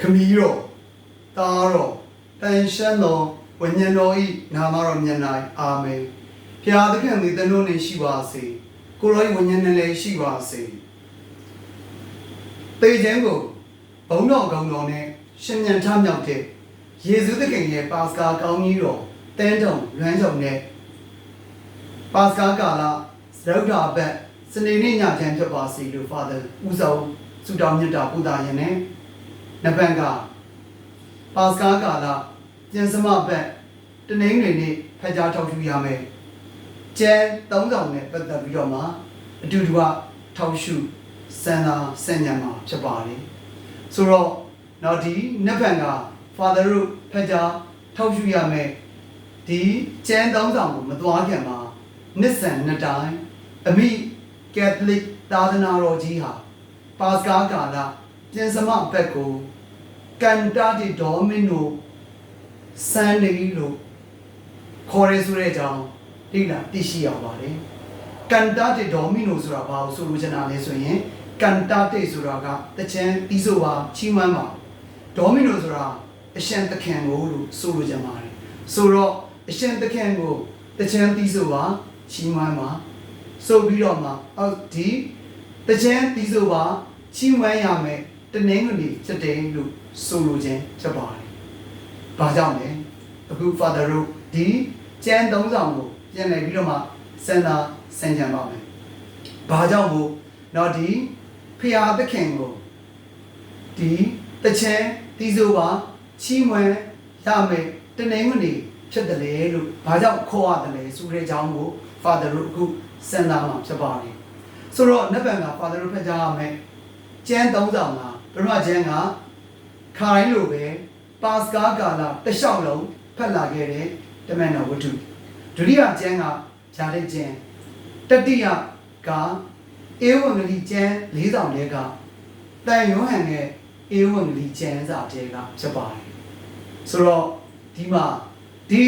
ခမီးတော်တာတော်တန်ရှင်းတော်ဝိညာဉ်တော်ဤနာမတော်မြတ်၌အာမင်ဖျားသခင်သည်တနို့နေရှိပါစေကိုရောဤဝိညာဉ်နဲ့လည်းရှိပါစေတေခြင်းကိုဘုံတော်ကောင်းတော်နဲ့ရှင်မြန်ထမြောက်တဲ့ယေရှုသခင်ရဲ့ပါစကာကောင်းကြီးတော်တန်တုံလွမ်းတုံနဲ့ပါစကာကာလသရုတ်တာဘက်စနေနေ့ညချမ်းဖြစ်ပါစေလို့ Father ဦးဆောင်ဆုတောင်းမြတ်တာပူတာရင်နဲ့ နဗန်ကပါစကာကာလပြန်စမဘက်တနင်္ဂနွေနေ့ဖက်ကြားထောက်ထူရမယ်ကျဲ3000နဲ့ပတ်သက်ပြီးတော့မှအတူတူကထောက်ရှုစံသာစံညံမှာဖြစ်ပါတယ်ဆိုတော့နောက်ဒီနဗန်က Father တို့ဖက်ကြားထောက်ရှုရမယ်ဒီကျဲ3000ကိုမသွားခင်မှာနှစ်ဆန်နှစ်တိုင်းအမိကက်သလစ်သာသနာတော်ကြီးဟာပါစကာကာလ ပြင်စမဘက်ကိုကန်တာဒီဒေါမီနိုဆန်နေလို့ခေါ်ရဲဆိုတဲ့အကြောင်းဒီလားသိရှိရပါတယ်ကန်တာဒီဒေါမီနိုဆိုတာဘာလို့ဆိုလိုချင်တာလဲဆိုရင်ကန်တာတေဆိုတာကတချမ်းပြီးဆိုပါချီးမွမ်းပါဒေါမီနိုဆိုတာအရှင်သခင်ကိုလို့ဆိုလိုချင်ပါတယ်ဆိုတော့အရှင်သခင်ကိုတချမ်းပြီးဆိုပါချီးမွမ်းပါဆိုပြီးတော့မှအော်ဒီတချမ်းပြီးဆိုပါချီးမွမ်းရမယ် တနင်္ဂနွေဖြစ်တယ်လို့ဆိုလိုခြင်းဖြစ်ပါတယ်။ဘာကြောင့်လဲအခု Father တို့ဒီကျမ်းသုံးဆောင်ကိုပြန်လည်ပြီးတော့မှစံသာစံကြံပါမယ်။ဘာကြောင့်မို့တော့ဒီဖျားသခင်ကိုဒီတချမ်းတီးဆိုပါချီးမွမ်းရမယ်တနင်္ဂနွေဖြစ်တယ်လေလို့ဘာကြောင့်ခေါ်ရတယ်လဲဆိုတဲ့အကြောင်းကို Father တို့အခုစံသာမှာဖြစ်ပါတယ်။ဆိုတော့နတ်ဗန်က Father တို့ဖက်ကြရမယ်ကျမ်းသုံးဆောင်က ပထမကျမ်းကခိုင်းလိုပဲပါစကာကာလာတစ်လျှောက်လုံးဖတ်လာခဲ့တဲ့တမန်တော်ဝတ္ထုဒုတိယကျမ်းကဂျာတဲ့ကျမ်းတတိယကဧဝံဂေလိကျမ်း၄ဆောင်တဲကတန်ယောဟန်ရဲ့ဧဝံဂေလိကျမ်းစာတဲကဖြစ်ပါတယ်ဆိုတော့ဒီမှာဒီ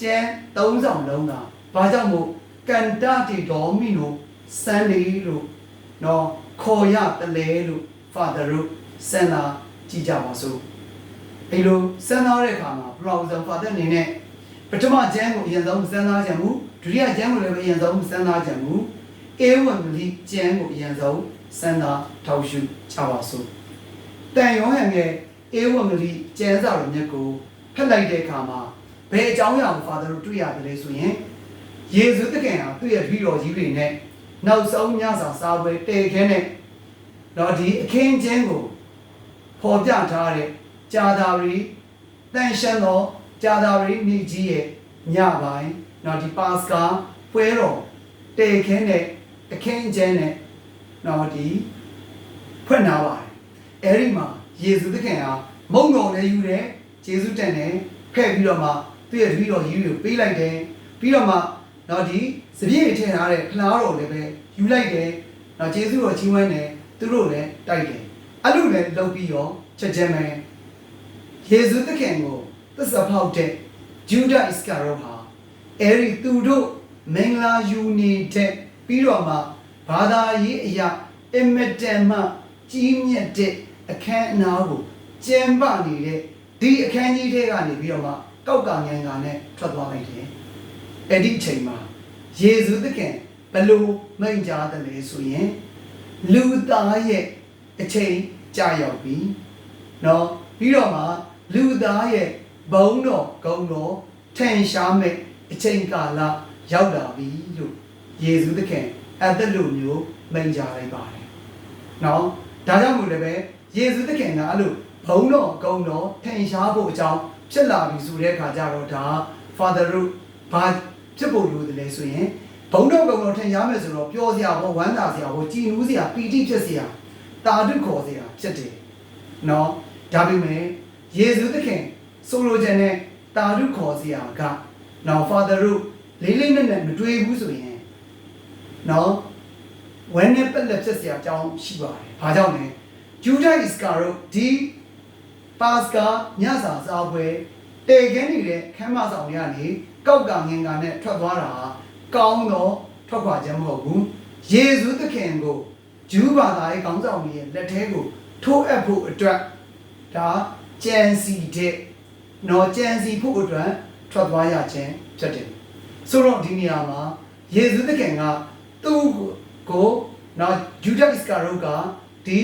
ကျမ်း၃ဆောင်လုံးကဘာကြောင့်မို့ကန်တာတီဒေါမီနိုစန်လီလို့နော်ခေါ်ရတလဲလို့ father တို့စံသာကြည့်ကြပါစို့အဲလိုစံသာတဲ့အခါမှာ browser father အနေနဲ့ပထမကျမ်းကိုအရင်ဆုံးစံသာကြံမှုဒုတိယကျမ်းကိုလည်းအရင်ဆုံးစံသာကြံမှုဧဝံဂေလိကျမ်းကိုအရင်ဆုံးစံသာထောက်ရှုကြပါစို့တန်ယောဟန်ရဲ့ဧဝံဂေလိကျမ်းစာတော်မြတ်ကိုဖတ်လိုက်တဲ့အခါမှာဘယ်အကြောင်းအရာကို father တို့တွေ့ရတယ်လဲဆိုရင်ယေရှုသခင်ဟာသူ့ရဲ့ပြီးတော်ကြီးတွေနဲ့နောက်ဆုံးညစာစားပွဲတည်ခဲနဲ့ တော့ဒီအခင်းကျင်းကိုဖော်ပြထားတဲ့ဂျာသာရီတန်ရှင်းသောဂျာသာရီမိကြီးရဲ့ညပိုင်းတော့ဒီပါစကာပွဲတော်တည်ခဲနဲ့အခင်းကျင်းနဲ့တော့ဒီဖွင့်လာပါတယ်အဲ့ဒီမှာယေရှုသခင်ဟာမုံတော်လည်းယူတယ်ယေရှုတန်တယ်ဖဲ့ပြီးတော့မှသူ့ရဲ့တပည့်တော်ကြီးတွေကိုပေးလိုက်တယ်ပြီးတော့မှတော့ဒီစပြည့်ထည့်ထားတဲ့ဖလားတော်လည်းပဲယူလိုက်တယ်တော့ယေရှုတော်ကြီးဝိုင်းတယ် သူတို့လည်းတိုက်တယ်အဲ့လိုလည်းလုပ်ပြီးတော့ချက်ချင်းပဲယေရှုသခင်ကိုသစ္စာဖောက်တဲ့ဂျူဒတ်အစ္စကာရောဟာအဲ့ဒီသူတို့မင်္ဂလာယူနေတဲ့ပြီးတော့မှဘာသာရေးအရာအင်မတန်မှကြီးမြတ်တဲ့အခမ်းအနားကိုကျင်းပနေတဲ့ဒီအခန်းကြီးထဲကနေပြီးတော့မှကောက်ကငန်ကနဲ့ထွက်သွားလိုက်တယ်အဲ့ဒီအချိန်မှာယေရှုသခင်ဘယ်လိုမိန့်ကြားတယ်လဲဆိုရင် လူသားရဲ့အချိန်ကြာရောက်ပြီเนาะပြီးတော့မှလူသားရဲ့ဘုံတော်ဂုံတော်ထင်ရှားမဲ့အချိန်ကာလရောက်လာပြီလို့ယေရှုသခင်အဲ့ဒါလိုမျိုးမိန့်ကြားလိုက်ပါတယ်เนาะဒါကြောင့်မို့လည်းပဲယေရှုသခင်ကအဲ့လိုဘုံတော်ဂုံတော်ထင်ရှားဖို့အကြောင်းဖြစ်လာပြီဆိုတဲ့အခါကျတော့ဒါ father တို့ဘာဖြစ်ဖို့လိုတယ်လဲဆိုရင် ဘုံတော်ကုံတော်ထင်ရမယ်ဆိုတော့ပြောစရာဘောဝမ်းသာစရာဘောကြည်နူးစရာပီတိဖြစ်စရာတာဓုခေါ်စရာဖြစ်တယ်เนาะဒါပေမဲ့ယေရှုသခင်ဆိုလိုချင်တဲ့တာဓုခေါ်စရာကနော် father တို့လေးလေးနက်နက်မတွေးဘူးဆိုရင်နော်ဝမ်းနဲ့ပက်လက်ဖြစ်စရာအကြောင်းရှိပါတယ်။ဘာကြောင့်လဲဂျူဒိုက်စကာတို့ဒီပါစကာညစာစားပွဲတေခင်းနေတဲ့ခမ်းမဆောင်ရနေကောက်ကငင်ကနဲ့ထွက်သွားတာ ကောင်းတော့ထွက်ခွာခြင်းမဟုတ်ဘူးယေရှုသခင်ကိုဂျူးဘာသာရဲ့ခေါင်းဆောင်ကြီးရဲ့လက်ထဲကိုထိုးအပ်ဖို့အတွက်ဒါကြံစီတဲ့နော်ကြံစီဖို့အတွက်ထွက်သွားရခြင်းဖြစ်တယ်ဆိုတော့ဒီနေရာမှာယေရှုသခင်ကသူ့ကိုနော်ဂျူဒတ်စကာရောကဒီ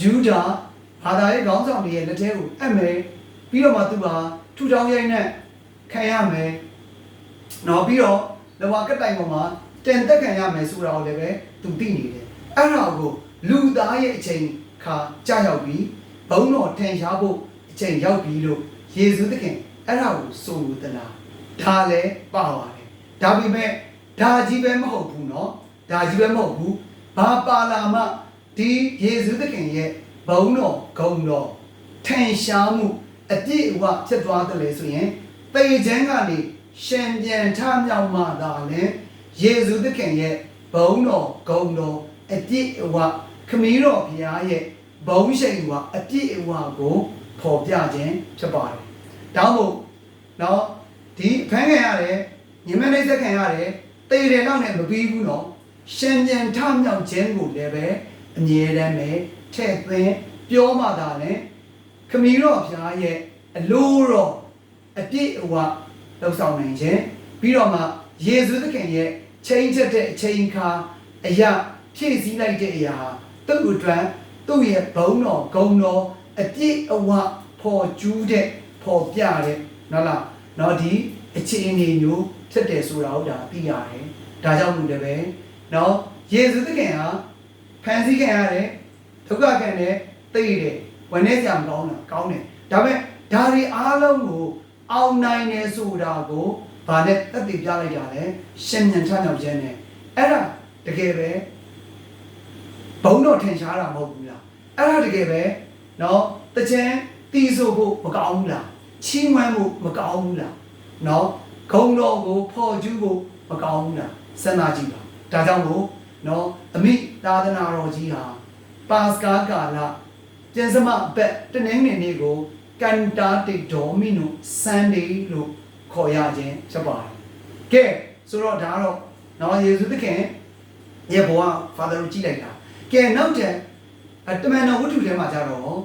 ဂျူဒာဘာသာရေးခေါင်းဆောင်တွေရဲ့လက်ထဲကိုအပ်မယ်ပြီးတော့မှသူဟာထူထောင်ရိုက်နဲ့ခံရမယ်နော်ပြီးတော့ လဝကတိုင်ပေါ်မှာတင်သက်ခံရမယ်ဆိုတာကိုလည်းပဲသူသိနေတယ်အဲ့ဒါကိုလူသားရဲ့အချိန်ခါကြာရောက်ပြီးဘုံတော်ထင်ရှားဖို့အချိန်ရောက်ပြီလို့ယေရှုသခင်အဲ့ဒါကိုဆိုလိုသလားဒါလည်းပါပါတယ်ဒါပေမဲ့ဒါကြီးပဲမဟုတ်ဘူးเนาะဒါကြီးပဲမဟုတ်ဘူးဘာပါလာမှဒီယေရှုသခင်ရဲ့ဘုံတော်ဂုံတော်ထင်ရှားမှုအပြည့်အဝဖြစ်သွားတယ်လေဆိုရင်ပေခြင်းကနေ ရှင်ပြန်ထမြောက်မှသာလဲယေရှုသခင်ရဲ့ဘုံတော်ဂုံတော်အပြည့်အဝခမည်းတော်ဘုရားရဲ့ဘုံရှိန်ဝအပြည့်အဝကိုဖော်ပြခြင်းဖြစ်ပါတယ်။ဒါမို့နော်ဒီဖမ်းခံရတယ်ညီမလေးသက်ခံရတယ်တေတယ်တော့နဲ့မပြီးဘူးနော်ရှင်ပြန်ထမြောက်ခြင်းကိုလည်းပဲအမြဲတမ်းပဲထည့်သွင်းပြောမှသာလဲခမည်းတော်ဘုရားရဲ့အလိုတော်အပြည့်အဝ လှုပ်ဆောင်နိုင်ခြင်းပြီးတော့မှယေရှုသခင်ရဲ့ချိန်ချက်တဲ့အချိန်ခါအရာဖြည့်ဆည်းလိုက်တဲ့အရာဟာသူ့အတွက်သူ့ရဲ့ဘုံတော်ဂုံတော်အပြည့်အဝပေါ်ကျူးတဲ့ပေါ်ပြတဲ့နော်လားနော်ဒီအခြေအနေမျိုးဖြစ်တယ်ဆိုတာကိုဒါသိရတယ်ဒါကြောင့်လို့လည်းပဲနော်ယေရှုသခင်ဟာဖန်ဆီးခံရတယ်ဒုက္ခခံတယ်သိတယ်ဝင်နေကြမကောင်းတာကောင်းတယ်ဒါပေမဲ့ဒါတွေအားလုံးကို အောင်နိုင်တယ်ဆိုတာကိုဗာနဲ့တက်တည်ပြလိုက်ကြတယ်ရှင်မြန်ချမြောက်ခြင်းနဲ့အဲ့ဒါတကယ်ပဲဘုံတော့ထင်ရှားတာမဟုတ်ဘူးလားအဲ့ဒါတကယ်ပဲเนาะတကြံတီးဆိုဖို့မကောင်းဘူးလားချီးမွမ်းဖို့မကောင်းဘူးလားเนาะဂုံတော်ကိုဖော်ကျူးဖို့မကောင်းဘူးလားစဉ်းစားကြည့်ပါဒါကြောင့်မို့เนาะအမိသာသနာတော်ကြီးဟာပါစကာကာလပြန်စမဘက်တနင်္ဂနွေနေ့ကို ကန်တာတေဒေါမီနိုဆန်ဒေးလို့ခေါ်ရခြင်းဖြစ်ပါတယ်။ကဲဆိုတော့ဒါတော့နော်ယေရှုသခင်ရဲ့ဘဝဖာသာကိုကြည့်လိုက်တာ။ကဲနောက်တဲ့တမန်တော်ဝတ္ထုထဲမှာကြတော့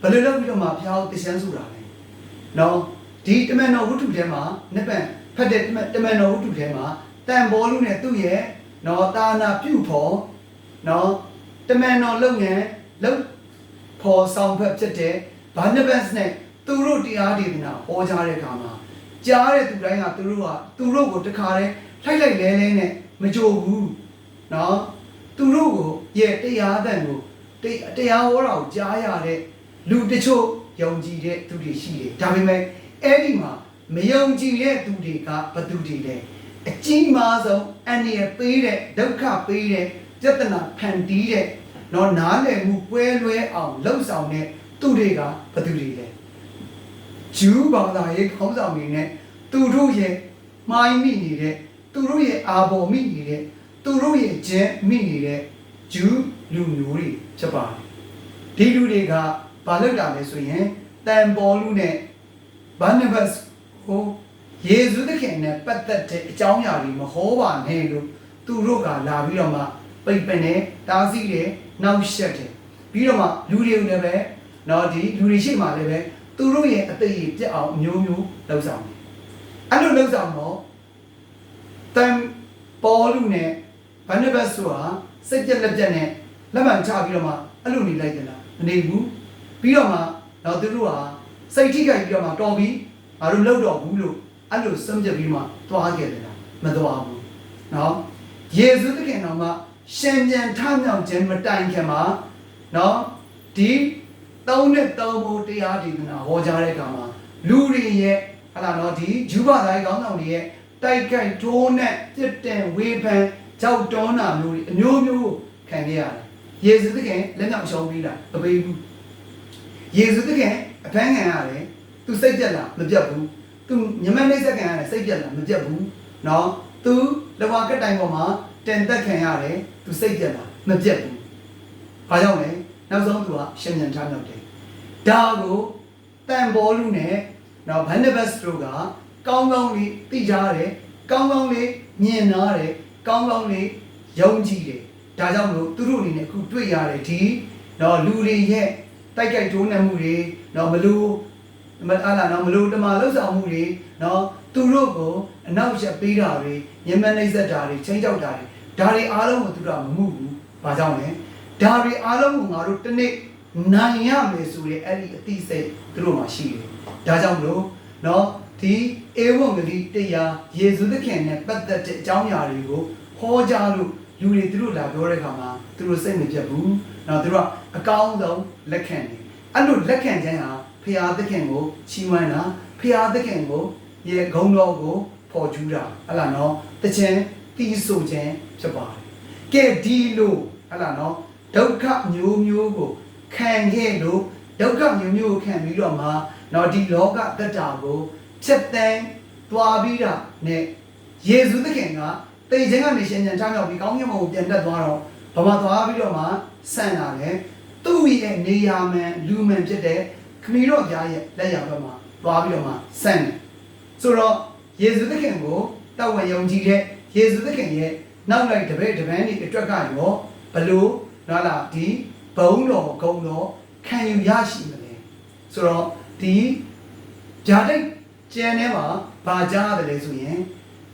ဘယ်လိုလုပ်ပြီးတော့မှဘုရားကိုသိချမ်းဆိုတာလဲ။နော်ဒီတမန်တော်ဝတ္ထုထဲမှာနှစ်ပတ်ဖတ်တဲ့တမန်တော်ဝတ္ထုထဲမှာတန်ဘောလူနဲ့သူ့ရဲ့နော်တာနာပြုဖို့နော်တမန်တော်လုပ်ငန်းလုပ်ဖို့ဆောင်ဖက်ဖြစ်တဲ့ဘာနဘတ်စ်နဲ့ သူတို့တရားဒေသနာဟောကြားတဲ့အခါမှာကြားတဲ့သူတိုင်းကသူတို့ကသူတို့ကိုတခါတည်းထိုက်လိုက်လဲလဲနဲ့မကြိုဘူးနော်သူတို့ကိုရဲ့တရားအသံကိုတတရားဟောတာကိုကြားရတဲ့လူတချို့ယုံကြည်တဲ့သူတွေရှိတယ်ဒါပေမဲ့အဲ့ဒီမှာမယုံကြည်တဲ့သူတွေကဘသူတွေလဲအကြီးမားဆုံးအန္တရာယ်ပေးတဲ့ဒုက္ခပေးတဲ့ပြဿနာဖန်တီးတဲ့တော့နားလည်မှုပွဲလွဲအောင်လှုပ်ဆောင်တဲ့သူတွေကဘသူတွေလဲ ဂျူးဘာသာရေးခေါင်းဆောင်တွေနဲ့သူတို့ရဲ့မိုင်းမိနေတဲ့သူတို့ရဲ့အာဘော်မိနေတဲ့သူတို့ရဲ့ကျဲမိနေတဲ့ဂျူးလူမျိုးတွေဖြစ်ပါတယ်ဒီလူတွေကဘာလုပ်တာလဲဆိုရင်တန်ပေါ်လူနဲ့ဘာနဘတ်ကိုယေရှုသခင်နဲ့ပတ်သက်တဲ့အကြောင်းအရာတွေမဟောပါနဲ့လို့သူတို့ကလာပြီးတော့မှပိတ်ပင်နေတားဆီးတယ်နောက်ရှက်တယ်ပြီးတော့မှလူတွေကိုလည်းပဲတော့ဒီလူတွေရှိမှလည်းပဲ သူတို့ရဲ့အသေးပြက်အောင်အမျိုးမျိုးလှုပ်ဆောင်တယ်အဲ့လိုလှုပ်ဆောင်တော့တန်ပေါ်လူနဲ့ဘာနဘတ်ဆိုတာစိတ်ကြက်လက်ကြက်နဲ့လက်မှန်ချပြီးတော့မှအဲ့လိုနေလိုက်ကြလားမနေဘူးပြီးတော့မှတော့သူတို့ဟာစိတ်ထိခိုက်ပြီးတော့မှတော်ပြီးငါတို့လှုပ်တော့ဘူးလို့အဲ့လိုစမ်းကြပြီးမှသွားခဲ့တယ်လားမသွားဘူးနော်ယေရှုသခင်တော်ကရှင်ပြန်ထမြောက်ခြင်းမတိုင်ခင်မှာနော်ဒီ သုံးနဲ့သုံးဖို့တရားဒေသနာဟောကြားတဲ့အခါမှာလူတွေရဲ့ဟလာနော်ဒီဂျူဘာတိုင်းကောင်းဆောင်တွေရဲ့တိုက်ကြိုက်ထိုးနဲ့ပြစ်တင်ဝေဖန်ကြောက်တောနာမျိုးတွေအမျိုးမျိုးခံခဲ့ရတယ်ယေရှုသခင်လက်နောက်ရှောင်းပြီးတာမပေးဘူးယေရှုသခင်အဖမ်းခံရတယ်သူစိတ်ပြက်လာမပြတ်ဘူးသူညမနှိမ့်ဆက်ခံရတယ်စိတ်ပြက်လာမပြတ်ဘူးနော်သူလဝကတိုင်ပေါ်မှာတင်သက်ခံရတယ်သူစိတ်ပြက်လာမပြတ်ဘူးဘာကြောင့်လဲ နောက်ဆုံးသူကရှင်မြန်ထားမြောက်တယ်ဒါကိုတန်ဘောလူနဲ့နော်ဘန်နဘတ်စတို့ကကောင်းကောင်းလေးသိကြတယ်ကောင်းကောင်းလေးမြင်နာတယ်ကောင်းကောင်းလေးယုံကြည်တယ်ဒါကြောင့်မလို့သူတို့အနေနဲ့အခုတွေ့ရတယ်ဒီတော့လူတွေရဲ့တိုက်ကြိုက်တိုးနှံမှုတွေနော်မလူမအားလာနော်မလူတမာလှုပ်ဆောင်မှုတွေနော်သူတို့ကိုအနောက်ရက်ပေးတာတွေညမနှိမ့်ဆက်တာတွေချင်းကြောက်တာတွေဒါတွေအားလုံးကိုသူတို့ကမမှုဘူး။ဘာကြောင့်လဲ။ ဒါတွေအားလုံးကိုငါတို့တစ်နေ့နိုင်ရမယ်ဆိုရင်အဲ့ဒီအသိစိတ်သူတို့မှာရှိတယ်။ဒါကြောင့်မလို့နော်ဒီဧဝံဂေလိတရားယေရှုသခင်နဲ့ပတ်သက်တဲ့အကြောင်းအရာတွေကိုဟောကြားလို့လူတွေသူတို့လာပြောတဲ့အခါမှာသူတို့စိတ်မပြတ်ဘူး။နော်သူတို့ကအကောင်းဆုံးလက်ခံတယ်။အဲ့လိုလက်ခံခြင်းဟာဖရာသခင်ကိုချီးမွမ်းတာဖရာသခင်ကိုရဲ့ဂုဏ်တော်ကိုပေါ်ကျူးတာဟလာနော်တခြင်းတီးဆိုခြင်းဖြစ်ပါတယ်။ကဲဒီလိုဟလာနော် ဒုက္ခမျိုးမျိုးကိုခံခဲ့လို့ဒုက္ခမျိုးမျိုးကိုခံပြီးတော့မှနော်ဒီလောကတတ္တာကိုချက်တန်းသွားပြီးတာနဲ့ယေရှုသခင်ကတေခြင်းကနေရှင်ပြန်ချောင်းပြီးကောင်းကင်ဘုံကိုပြန်တက်သွားတော့ဘာမှသွားပြီးတော့မှဆန့်လာတယ်သူ့ရဲ့နေရာမှန်လူမှန်ဖြစ်တဲ့ခမီးတော်ကြားရဲ့လက်ရဘက်မှာသွားပြီးတော့မှဆန့်တယ်ဆိုတော့ယေရှုသခင်ကိုတောက်ဝင်ယုံကြည်တဲ့ယေရှုသခင်ရဲ့နောက်လိုက်တပည့်တပန်းဒီအတွက်ကရောဘလို့ နော်လားဒီဘုံတော်ဂုံတော်ခံယူရရှိမလဲဆိုတော့ဒီဂျာတိတ်ကျန်ထဲမှာဘာကြားရတယ်လဲဆိုရင်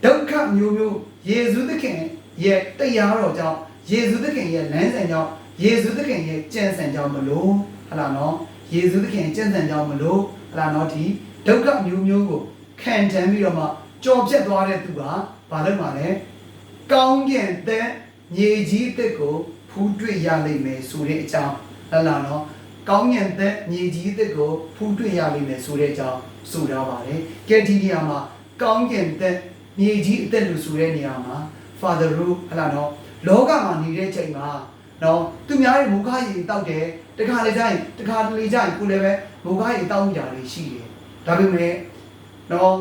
ဒုက္ခမျိုးမျိုးယေရှုသခင်ရဲ့တရားတော်ကြောင့်ယေရှုသခင်ရဲ့လမ်းစဉ်ကြောင့်ယေရှုသခင်ရဲ့ကြံစံကြောင့်မလို့ဟလာနော်ယေရှုသခင်ကြံစံကြောင့်မလို့ဟလာနော်ဒီဒုက္ခမျိုးမျိုးကိုခံတမ်းပြီးတော့မှကြော်ပြတ်သွားတဲ့သူကဘာလို့မှလဲကောင်းကင်တဲ့မြေကြီးတစ်ကို ဖူးတွေ့ရလိမ့်မယ်ဆိုတဲ့အကြောင်းဟလာနော်ကောင်းကင်တဲ့မြေကြီးတစ်ကိုဖူးတွေ့ရလိမ့်မယ်ဆိုတဲ့အကြောင်းဆိုထားပါတယ်ကဲဒီနေရာမှာကောင်းကင်တဲ့မြေကြီးအသက်လို့ဆိုတဲ့နေရာမှာ father ru ဟလာနော်လောကမှာနေတဲ့ချိန်မှာနော်သူများရဲ့မူခရေတောက်တယ်တခါလေကျရင်တခါတလေကျရင်ကိုလည်းပဲမူခရေတောက်ကြတယ်ရှိတယ်ဒါပေမဲ့နော်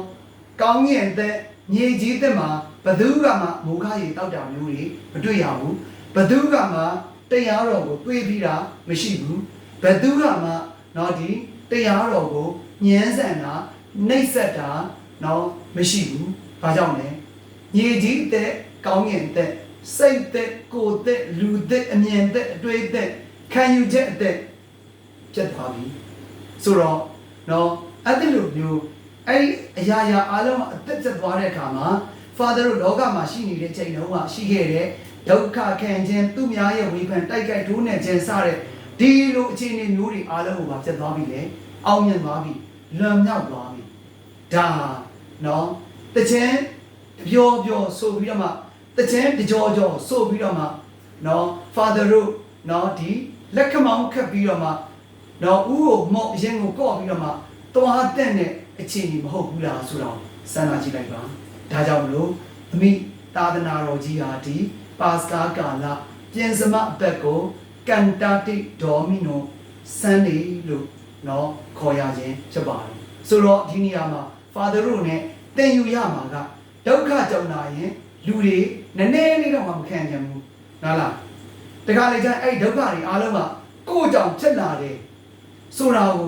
ကောင်းကင်တဲ့မြေကြီးတဲ့မှာဘသူကမှမူခရေတောက်တာမျိုးတွေမတွေ့ရဘူး ဘသူကမှတရားတော်ကိုတွေးပြီးတာမရှိဘူးဘသူကမှနော်ဒီတရားတော်ကိုညှင်းဆန်တာနှိပ်စက်တာနော်မရှိဘူးဘာကြောင့်လဲမြေကြီးတဲ့ကောင်းကင်တဲ့စိတ်တဲ့ကိုယ်တဲ့လူတဲ့အမြင်တဲ့အတွေ့တဲ့ခံယူချက်အတဲ့ပြတ်သွားပြီဆိုတော့နော်အဲ့ဒီလိုမျိုးအဲ့ဒီအရာရာအားလုံးအသက်သက်သွားတဲ့အခါမှာ Father တို့လောကမှာရှိနေတဲ့ချိန်တုန်းကရှိခဲ့တဲ့ ဒုက္ခခံခြင်းသူများရဲ့ဝေဖန်တိုက်ကြိုက်ထိုးနှက်ခြင်းစတဲ့ဒီလိုအခြေအနေမျိုးတွေအားလုံးကိုပါပြတ်သွားပြီလေအောင်မြင်သွားပြီလွန်မြောက်သွားပြီဒါနော်တခြင်းတပြောပြောဆိုပြီးတော့မှတခြင်းတကြောကြောဆိုပြီးတော့မှနော် Father တို့နော်ဒီလက်ခမောင်းခတ်ပြီးတော့မှနော်ဥကိုမော့အရင်ကိုကော့ပြီးတော့မှသွားတဲ့နဲ့အခြေအနေမဟုတ်ဘူးလားဆိုတော့စမ်းလာကြည့်လိုက်ပါဒါကြောင့်မလို့အမိ သာသနာတော်ကြီးဟာဒီပါစကာကာလပြင်စမအသက်ကိုကန်တာတိဒေါမီနိုဆန်နေလို့နော်ခေါ်ရခြင်းဖြစ်ပါတယ်ဆိုတော့ဒီနေရာမှာ Father တို့ ਨੇ တင်ယူရမှာကဒုက္ခကြုံလာရင်လူတွေနည်းနည်းလေးတော့မှမခံနိုင်ဘူးနော်လားတခါလေကျရင်အဲ့ဒီဒုက္ခတွေအားလုံးကကိုယ့်ကြောင့်ဖြစ်လာတယ်ဆိုတာကို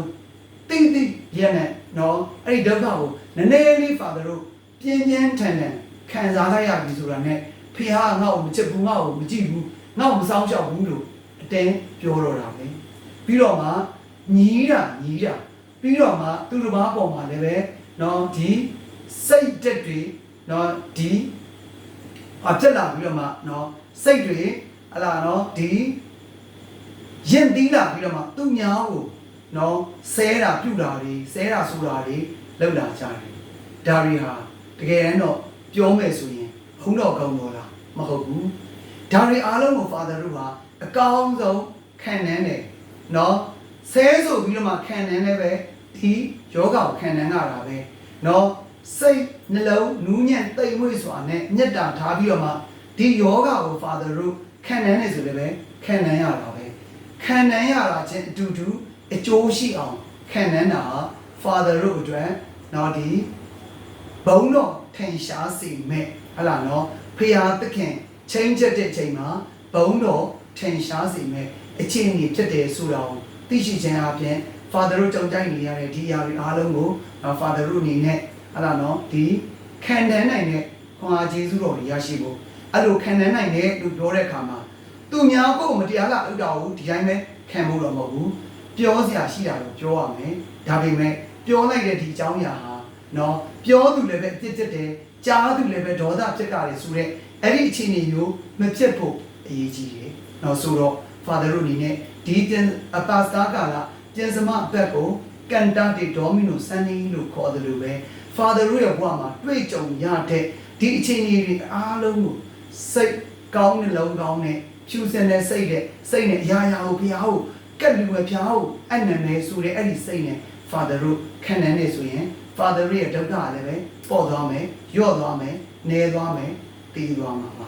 သိသိရနဲ့နော်အဲ့ဒီဒုက္ခကိုနည်းနည်းလေး Father တို့ပြင်းပြင်းထန်ထန် ခံစားလိုက်ရပြီဆိုတာနဲ့ဖះငါ့ကိုမချစ်ဘူးငါ့ကိုမကြည့်ဘူးငါ့ကိုမစောင့်ရှောက်ဘူးလို့အတင်းပြောတော့တာပဲပြီးတော့မှညီးတာညီးတာပြီးတော့မှသူတစ်ပါးပေါ်မှာလည်းပဲနော်ဒီစိတ်တက်တွေနော်ဒီအဖြစ်လာပြီးတော့မှနော်စိတ်တွေဟလာနော်ဒီရင်သီးလာပြီးတော့မှသူများကိုနော်ဆဲတာပြုတာတွေဆဲတာဆိုတာတွေလောက်လာကြတယ်ဒါတွေဟာတကယ်တမ်းတော့ ပြောမယ်ဆိုရင်ဘုံတော်ကောင်းတော်လားမဟုတ်ဘူးဒါတွေအားလုံးကို Father တို့ဟာအကောင်းဆုံးခံနန်းတယ်နော်ဆဲဆိုပြီးတော့မှခံနန်းလည်းပဲဒီယောဂကိုခံနန်းရတာပဲနော်စိတ်နှလုံးနူးညံ့တိမ်မွေ့စွာနဲ့မေတ္တာထားပြီးတော့မှဒီယောဂကို Father တို့ခံနန်းနေဆိုလည်းပဲခံနန်းရတာပဲခံနန်းရတာချင်းအတူတူအကျိုးရှိအောင်ခံနန်းတာ Father တို့အတွက်နော်ဒီဘုံတော် ထင်ရှားစေမဲ့ဟလာနော်ဖရာသခင်ချိန်ချက်တဲ့ချိန်မှာဘုံတော်ထင်ရှားစေမဲ့အခြေအနေဖြစ်တယ်ဆိုတာကိုသိရှိခြင်းအပြင် Father တို့ကြောင့်တိုက်နေရတဲ့ဒီအရာတွေအားလုံးကိုနော် Father တို့အနေနဲ့ဟလာနော်ဒီခံတန်းနိုင်တဲ့ခွန်အားကျေးဇူးတော်တွေရရှိဖို့အဲ့လိုခံတန်းနိုင်တဲ့လို့ပြောတဲ့အခါမှာသူများကိုမတရားလာဥတာကိုဒီတိုင်းပဲခံဖို့တော့မဟုတ်ဘူးပြောစရာရှိတာတော့ပြောရမယ်ဒါပေမဲ့ပြောလိုက်တဲ့ဒီအကြောင်းအရာဟာ နော်ပြောသူလည်းပဲအပြစ်ဖြစ်တယ်ကြားသူလည်းပဲဒေါသဖြစ်ကြတယ်ဆိုတော့အဲ့ဒီအခြေအနေမျိုးမဖြစ်ဖို့အရေးကြီးတယ်နော်ဆိုတော့ father တို့အနေနဲ့ဒီတင်အပါစတာကာလာပြင်စမဘက်ကိုကန်တာတီဒေါမီနိုဆန်နီလို့ခေါ်တယ်လို့ပဲ father တို့ရဲ့ဘဝမှာတွေ့ကြုံရတဲ့ဒီအခြေအနေတွေအားလုံးကိုစိတ်ကောင်းနှလုံးကောင်းနဲ့ဖြူစင်တဲ့စိတ်နဲ့စိတ်နဲ့အရာရာကိုဘုရားကိုကတ်လူပဲဘုရားကိုအနံ့နေဆိုတဲ့အဲ့ဒီစိတ်နဲ့ father တို့ခံနိုင်နေဆိုရင် father ရဲ့ဒုက္ခလည်းပဲပေါ့သွားမယ်ညော့သွားမယ်နေသွားမယ်တည်သွားမှာပါ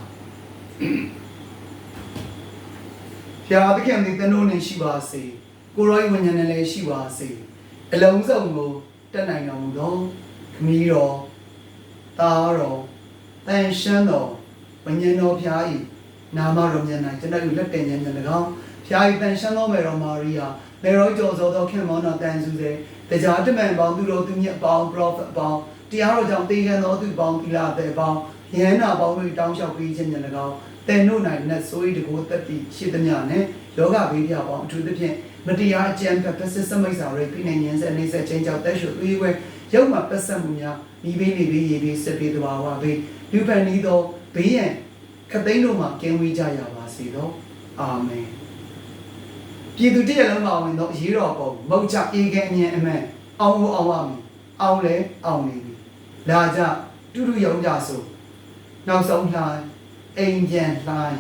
ဖျားသခင်ဒီတနိုးနေရှိပါစေကိုရောဤဝိညာဉ်နဲ့လည်းရှိပါစေအလုံးစုံကိုတက်နိုင်တော်မူသောခမည်းတော်သားတော်တန်ရှင်းတော်ဝိညာဉ်တော်ဖျားဤနာမတော်မြတ်၌ကျွန်တော်တို့လက်တင်ဉာဏ်နဲ့၎င်းဖျားဤတန်ရှင်းတော်မေတော်မာရိယာမေရောကျော်စောသောခင်မောနာတန်စုစေ တရားတမန်ပေါင်းသူတော်သူမြတ်ပေါင်း prophet ပေါင်းတရားတော်ကြောင့်တေခံတော်သူပေါင်းသီလတဲ့ပေါင်းယန္နာပေါင်းတို့တောင်းလျှောက်ပေးခြင်းနဲ့၎င်းတဲ့နို့၌နတ်ဆိုးဤတကိုတက်တိရှိသမျှနဲ့ယောဂဘေးပြပေါင်းအထူးသဖြင့်မတရားအကြံဖက်ပစ္စစမိတ်စာရိပြိနေဉ္စနေဆက်ချင်းကြောင့်တက်ရှုသွေးဝဲရုပ်မှာပတ်ဆက်မှုများမိဘေးနေဘေးရေဘေးစစ်ဘေးတဘာဝဘေးလူပန်ဤသောဘေးရန်ခသိန်းတို့မှာကင်းဝေးကြရပါစေသောအာမင် ပြည်သူတည်းလုံးမှာဝင်သောအရေးတော်ပုံမုတ်ချအေကဲအမြင်အမှန်အောင်လို့အောင်ပါမည်အောင်လဲအောင်နေပြီလာကြတူတူရုံကြဆိုနောက်ဆုံးလှိုင်းအိမ်ပြန်လှိုင်း